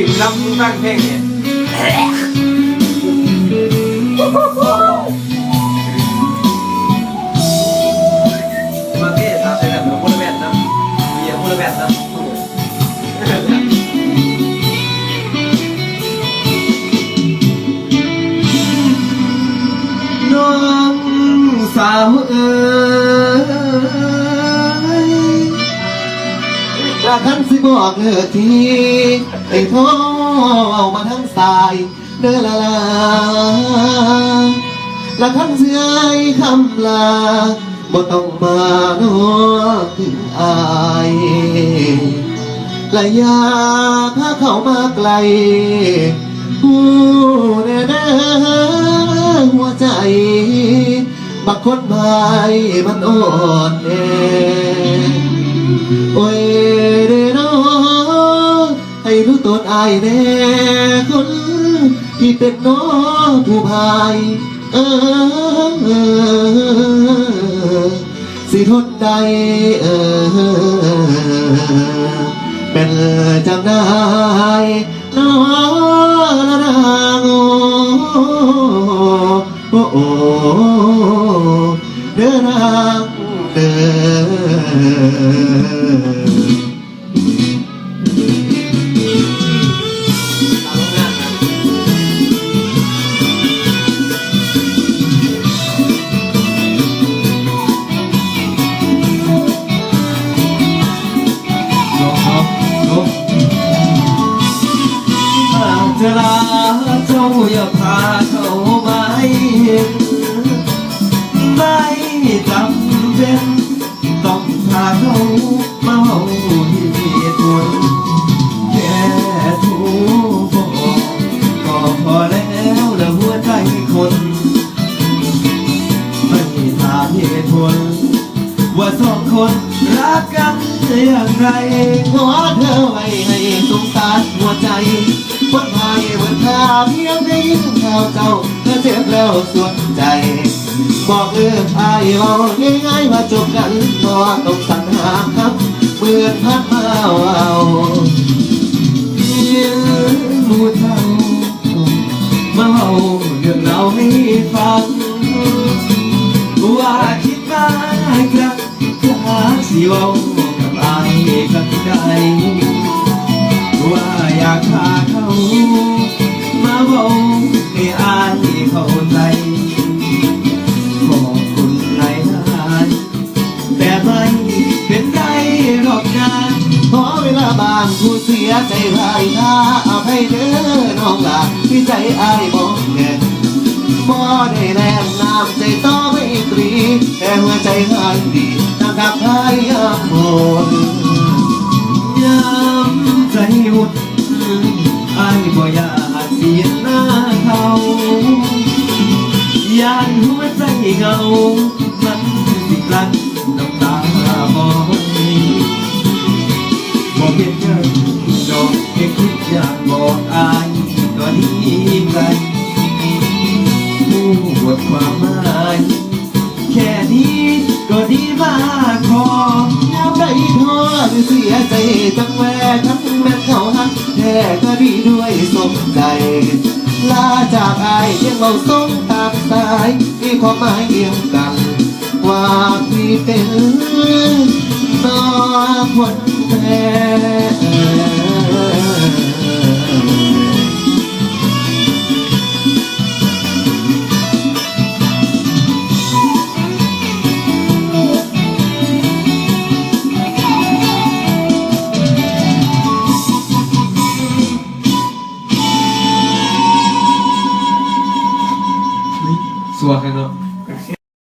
อีกลำตั้งเพลงเนี่ยมาเก้ตามใจแบบคนละแบบนะเบียร์คนละแบบนะ ละคันสิบอกเลิกทีไอ้ท้อเอามาทั้งสายเด้อละลาละคันเสียคำลาบ่ต้องมาโน้ถึงอายละอยาพาเขามาไกลผู้แน่แน่หัวใจ บักคนพายมันอ่อนแอ โอ้ยเด้อน้องให้รู้ตนอายแน่คนที่เป็นน้องผู้พายเออสิทนใดเออเป็นจังได้น้อละนางโอ้ จะลาเจ้าอย่าพาเขามาให้เห็นไม่จำเป็น มาเฮาที่เหตุผลแค่ถูกบอกก็พอแล้วแล้วหัวใจคนไม่ถามเหตุผลว่าสองคนรักกันอย่างไรขอเธอไว้ให้สงสารหัวใจคนพายเหมือนข้าเพียงได้ยินข่าวเจ้าเธอเจ็บแล้วสวนใจ บอกเลิกอายเอาง่ายๆมาจบกันเพราะว่าต้องสั ญหาครับเหมือนพัดมาเอาเพียงรู้เท่ามาเล่าเรื่องเราให้ฟัง ว่าคิดมาครับถ้าสิว้ากับอายกันได้ว่าอยากพาเขา มาเว้าให้อายเข้าใจ บางผู้เสียใจพายท่าอภัยเด้อน้องลาที่ใจอายบอกแก่บ่ได้แนมน้ำใจต่อไม่ตรีแต่หัวใจหายดีนะครับพายยามหมดยามใจหุดอายบ่อยากเสียหน้าเขายานหัวใจเหงามันสิกลั้น อยากบอกอายก็ดีใจผู้บทความหมายแค่นี้ก็ดีมากพอยามใดท้อหรือเสียใจจังแวทั้งแม่เขาหักแท้ก็ดีด้วยสมใจลาจากอายเพียงเราส่งตามสายมีความหมายเดียวกันว่าพี่เป็นน้อคนแท้ สัวกันเนาะ